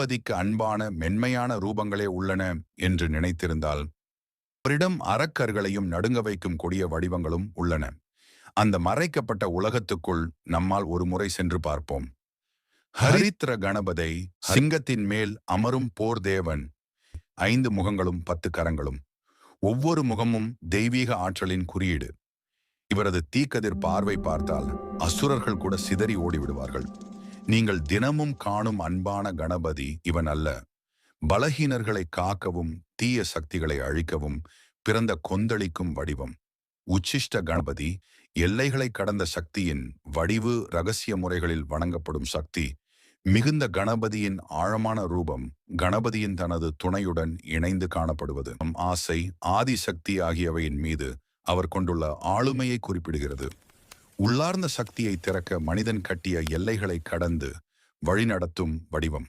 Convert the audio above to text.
கணபதிக்கு அன்பான மென்மையான ரூபங்களே உள்ளன என்று நினைத்திருந்தால் அவரிடம் அறக்கர்களையும் நடுங்க வைக்கும் கொடிய வடிவங்களும் உள்ளன. அந்த மறைக்கப்பட்ட உலகத்துக்குள் நம்மால் ஒரு முறை சென்று பார்ப்போம். ஹரித்ர கணபதை சிங்கத்தின் மேல் அமரும் போர் தேவன். ஐந்து முகங்களும் பத்து கரங்களும். ஒவ்வொரு முகமும் தெய்வீக ஆற்றலின் குறியீடு. இவரது தீக்கதிர் பார்வை பார்த்தால் அசுரர்கள் கூட சிதறி ஓடிவிடுவார்கள். நீங்கள் தினமும் காணும் அன்பான கணபதி இவன் அல்ல. பலஹீனர்களை காக்கவும் தீய சக்திகளை அழிக்கவும் பிறந்த கொந்தளிக்கும் வடிவம். உச்சிஷ்ட கணபதி எல்லைகளை கடந்த சக்தியின் வடிவு ரகசிய முறைகளில் வணங்கப்படும் சக்தி மிகுந்த கணபதியின் ஆழமான ரூபம் கணபதியின் தனது துணையுடன் இணைந்து காணப்படுவது. ஆசை ஆதிசக்தி ஆகியவையின் மீது அவர் கொண்டுள்ள ஆளுமையை குறிப்பிடுகிறது. உள்ளார்ந்த சக்தியை திறக்க மனிதன் கட்டிய எல்லைகளை கடந்து வழிநடத்தும் வடிவம்.